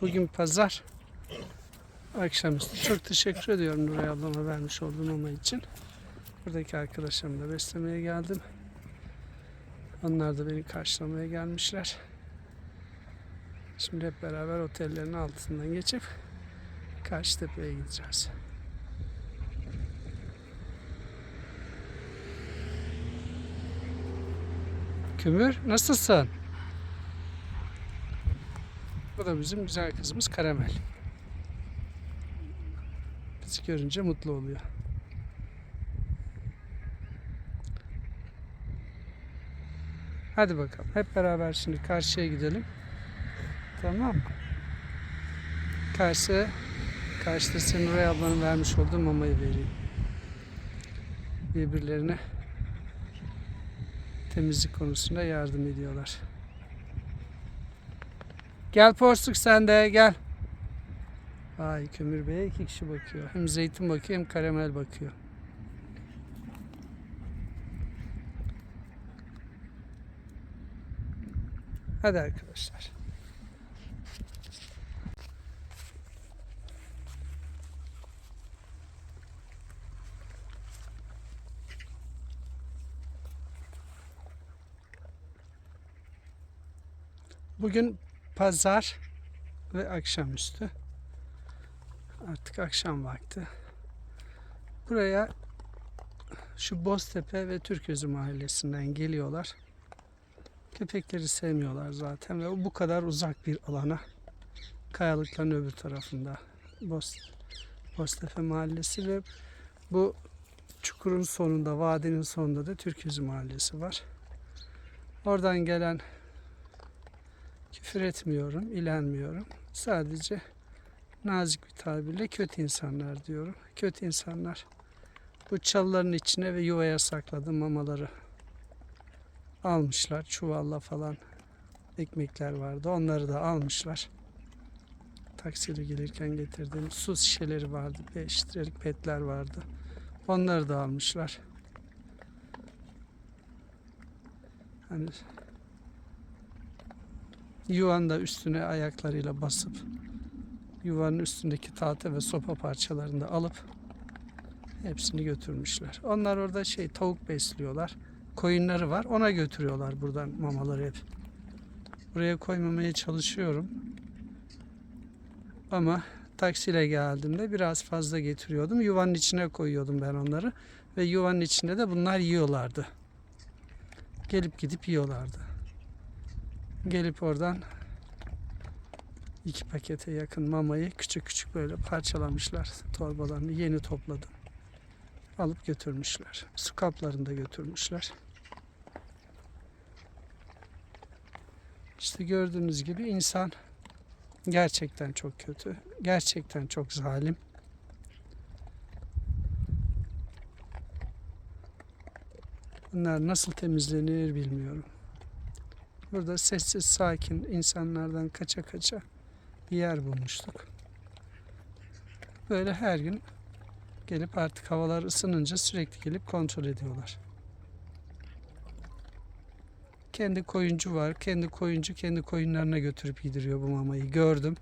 Bugün pazar. Akşamüstü. Çok teşekkür ediyorum Nuray ablama vermiş olduğum mama için. Buradaki arkadaşlarımı da beslemeye geldim. Onlar da beni karşılamaya gelmişler. Şimdi hep beraber otellerin altından geçip Karşıtepe'ye gideceğiz. Kömür nasılsın? Da bizim güzel kızımız Karamel. Bizi görünce mutlu oluyor. Hadi bakalım. Hep beraber şimdi karşıya gidelim. Tamam mı? Karşı, karşıda senin Nuray ablanın vermiş olduğu mamayı vereyim. Birbirlerine temizlik konusunda yardım ediyorlar. Gel Porsuk sen de gel. Ay Kömür Bey'e iki kişi bakıyor. Hem zeytin bakıyor hem karamel bakıyor. Hadi arkadaşlar. Bugün pazar ve akşamüstü. Artık akşam vakti. Buraya şu Boztepe ve Türközü mahallesinden geliyorlar. Köpekleri sevmiyorlar zaten ve bu kadar uzak bir alana kayalıkların öbür tarafında Boz, Boztepe mahallesi ve bu çukurun sonunda, vadinin sonunda da Türközü mahallesi var. Oradan gelen küfür etmiyorum, ilenmiyorum. Sadece nazik bir tabirle kötü insanlar diyorum. Kötü insanlar bu çalıların içine ve yuvaya sakladığı mamaları almışlar. Çuvalla falan ekmekler vardı. Onları da almışlar. Taksiyle gelirken getirdiğim su şişeleri vardı. 5 litrelik petler vardı. Onları da almışlar. Hani yuvanın da üstüne ayaklarıyla basıp yuvanın üstündeki tahta ve sopa parçalarını da alıp hepsini götürmüşler. Onlar orada şey tavuk besliyorlar. Koyunları var. Ona götürüyorlar buradan mamaları hep. Buraya koymamaya çalışıyorum. Ama taksiyle geldiğimde biraz fazla getiriyordum. Yuvanın içine koyuyordum ben onları. Ve yuvanın içinde de bunlar yiyorlardı. Gelip gidip yiyorlardı. Gelip oradan iki pakete yakın mamayı küçük küçük böyle parçalamışlar. Torbalarını yeni topladım. Alıp götürmüşler. Su kaplarını da götürmüşler. İşte gördüğünüz gibi insan gerçekten çok kötü. Gerçekten çok zalim. Bunlar nasıl temizlenir bilmiyorum. Burada sessiz sakin insanlardan kaça kaça bir yer bulmuştuk. Böyle her gün gelip artık havalar ısınınca sürekli gelip kontrol ediyorlar. Kendi koyuncu var. Kendi koyuncu kendi koyunlarına götürüp yediriyor bu mamayı. Gördüm.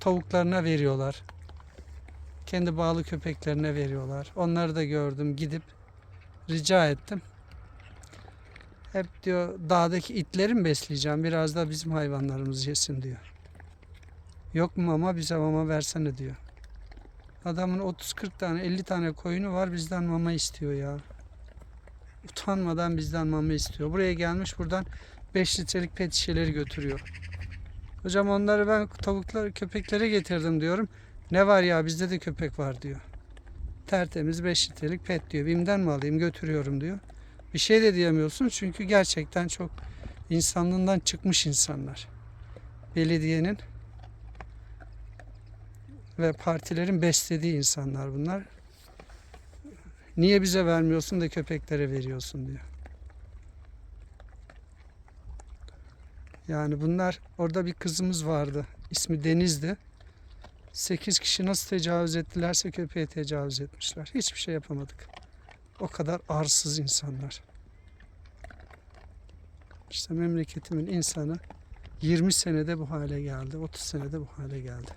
Tavuklarına veriyorlar. Kendi bağlı köpeklerine veriyorlar. Onları da gördüm. Gidip rica ettim. Hep diyor dağdaki itleri mi besleyeceğim? Biraz da bizim hayvanlarımız yesin diyor. Yok mu mama bize mama versene diyor. Adamın 30-40 tane 50 tane koyunu var bizden mama istiyor ya. Utanmadan bizden mama istiyor. Buraya gelmiş buradan 5 litrelik pet şişeleri götürüyor. Hocam onları ben tavuklar köpeklere getirdim diyorum. Ne var ya bizde de köpek var diyor. Tertemiz 5 litrelik pet diyor. Bim'den mi alayım götürüyorum diyor. Bir şey de diyemiyorsun çünkü gerçekten çok insanlığından çıkmış insanlar. Belediyenin ve partilerin beslediği insanlar bunlar. Niye bize vermiyorsun da köpeklere veriyorsun diyor. Yani bunlar orada bir kızımız vardı. İsmi Deniz'di. 8 kişi nasıl tecavüz ettilerse köpeğe tecavüz etmişler. Hiçbir şey yapamadık. O kadar arsız insanlar. İşte memleketimin insanı 20 senede bu hale geldi. 30 senede bu hale geldi.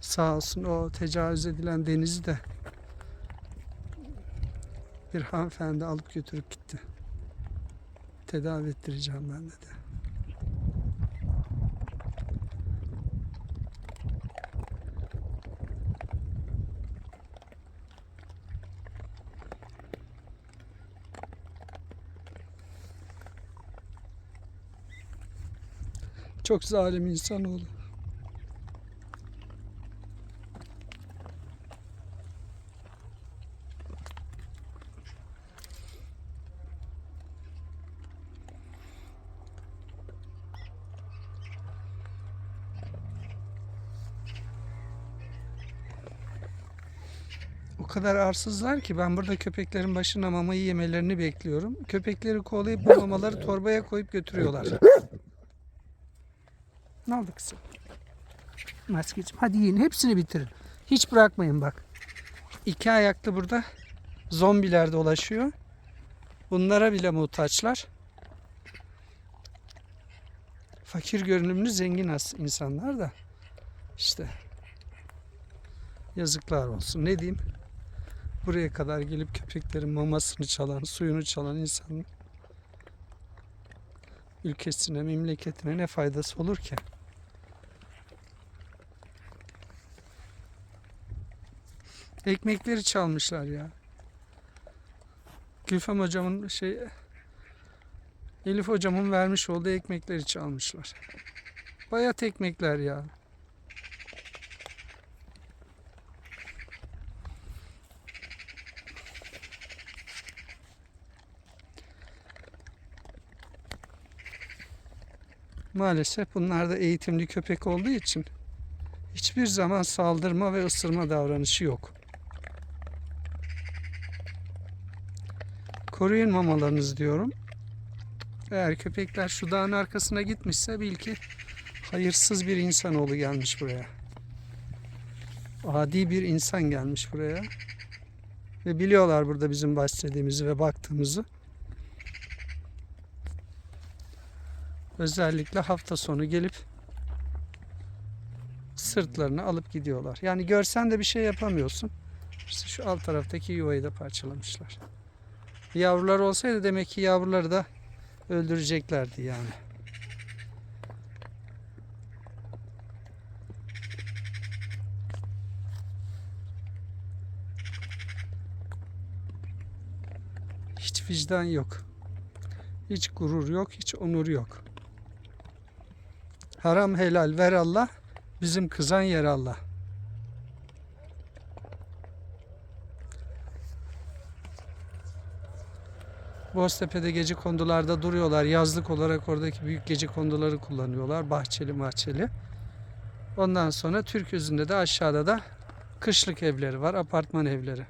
Sağ olsun o tecavüz edilen denizi de bir hanımefendi alıp götürüp gitti. Tedavi ettireceğim ben dedi. Çok zalim insanoğlu. O kadar arsızlar ki ben burada köpeklerin başına mamayı yemelerini bekliyorum. Köpekleri kovalayıp bu mamaları torbaya koyup götürüyorlar. Ne oldu kızım? Maskeciğim hadi yiyin hepsini bitirin. Hiç bırakmayın bak. İki ayaklı burada zombiler dolaşıyor. Bunlara bile muhtaçlar. Fakir görünümlü zengin as insanlar da işte yazıklar olsun. Ne diyeyim? Buraya kadar gelip köpeklerin mamasını çalan, suyunu çalan insanın ülkesine, memleketine ne faydası olur ki? Ekmekleri çalmışlar ya. Gülfem hocamın şey Elif hocamın vermiş olduğu ekmekleri çalmışlar. Bayat ekmekler ya. Maalesef bunlar da eğitimli köpek olduğu için hiçbir zaman saldırma ve ısırma davranışı yok. Koruyun mamalarınızı diyorum. Eğer köpekler şu dağın arkasına gitmişse bil ki hayırsız bir insanoğlu gelmiş buraya. Adi bir insan gelmiş buraya. Ve biliyorlar burada bizim bahsettiğimizi ve baktığımızı. Özellikle hafta sonu gelip sırtlarını alıp gidiyorlar. Yani görsen de bir şey yapamıyorsun. İşte şu alt taraftaki yuvayı da parçalamışlar. Yavrular olsaydı demek ki yavruları da öldüreceklerdi yani. Hiç vicdan yok. Hiç gurur yok, hiç onur yok. Haram helal ver Allah, bizim kızan yer Allah. Boztepe'de gece kondularda duruyorlar. Yazlık olarak oradaki büyük gece konduları kullanıyorlar. Bahçeli mahçeli. Ondan sonra Türk yüzünde de aşağıda da kışlık evleri var. Apartman evleri.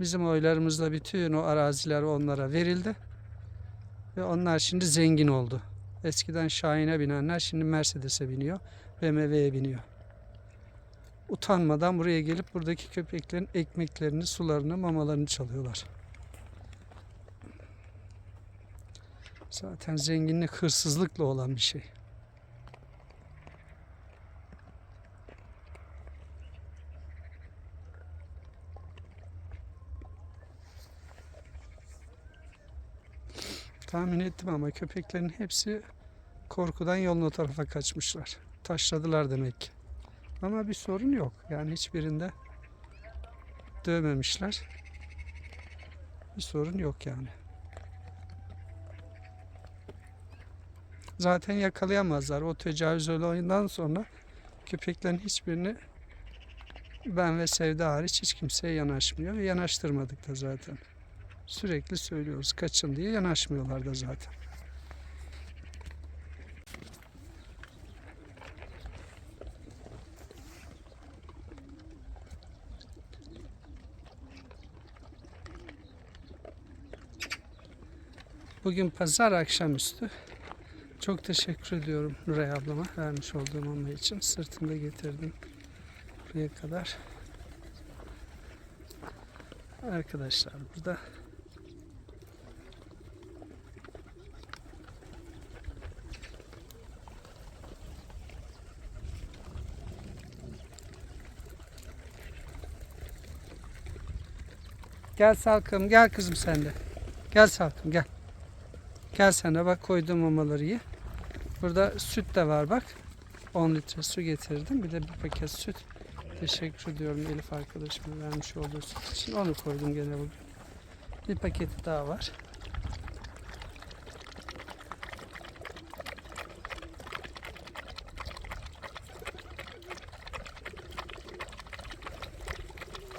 Bizim oylarımızla bütün o araziler onlara verildi. Ve onlar şimdi zengin oldu. Eskiden Şahin'e binenler şimdi Mercedes'e biniyor. BMW'ye biniyor. Utanmadan buraya gelip buradaki köpeklerin ekmeklerini, sularını, mamalarını çalıyorlar. Zaten zenginlik hırsızlıkla olan bir şey. Tahmin ettim ama köpeklerin hepsi korkudan yolun o tarafa kaçmışlar. Taşladılar demek ki. Ama bir sorun yok. Yani hiçbirinde dövmemişler. Bir sorun yok yani. Zaten yakalayamazlar. O tecavüz olayından sonra köpeklerin hiçbirini ben ve Sevda hariç hiç kimseye yanaşmıyor ve yanaştırmadık da zaten. Sürekli söylüyoruz kaçın diye yanaşmıyorlar da zaten. Bugün pazar akşamüstü. Çok teşekkür ediyorum Nuray ablama vermiş olduğum mama için. Sırtımda getirdim buraya kadar. Arkadaşlar burada Gel Salkım, gel kızım sen de. Gel Salkım, gel. Gel sen de bak koyduğum mamaları ye. Burada süt de var bak. 10 litre su getirdim. Bir de bir paket süt. Teşekkür ediyorum Elif arkadaşıma vermiş olduğu süt için. Onu koydum gene bugün. Bir paketi daha var.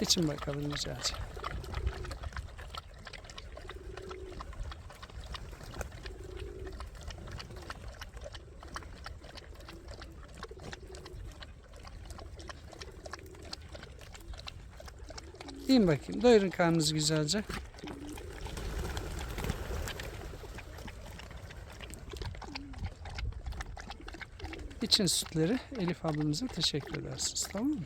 İçin bakalım güzelce. Yiyin bakayım. Doyurun karnınızı güzelce. İçin sütleri Elif ablamıza teşekkür edersiniz. Tamam mı?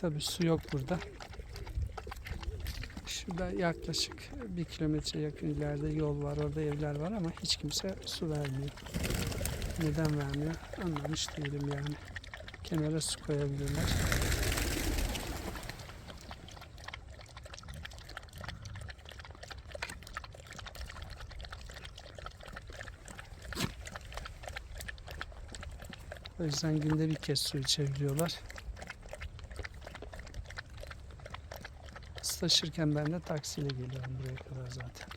Tabii su yok burada. Şurada yaklaşık bir kilometre yakın ileride yol var. Orada evler var ama hiç kimse su vermiyor. Neden vermiyor? Anlamış değilim yani. Kenara su koyabilirler. O yüzden günde bir kez su içebiliyorlar. Taşırken ben de taksiyle geliyorum buraya kadar zaten.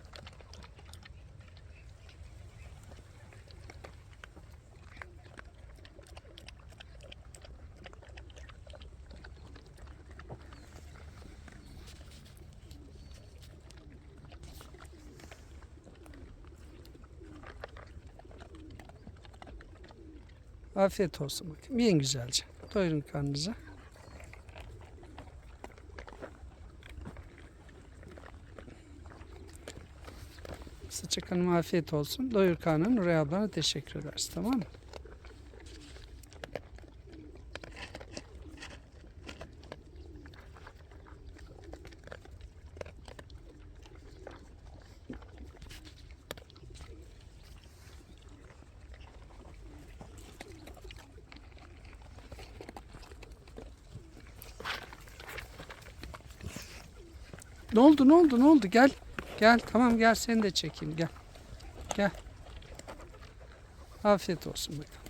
Afiyet olsun bakın. Yiyin güzelce. Doyurun karnınızı. Sıçak Hanım afiyet olsun. Doyur karnını Nuray ablana teşekkür ederiz. Tamam mı? Ne oldu ne oldu ne oldu gel. Gel tamam gel seni de çekeyim gel. Gel. Afiyet olsun bakalım.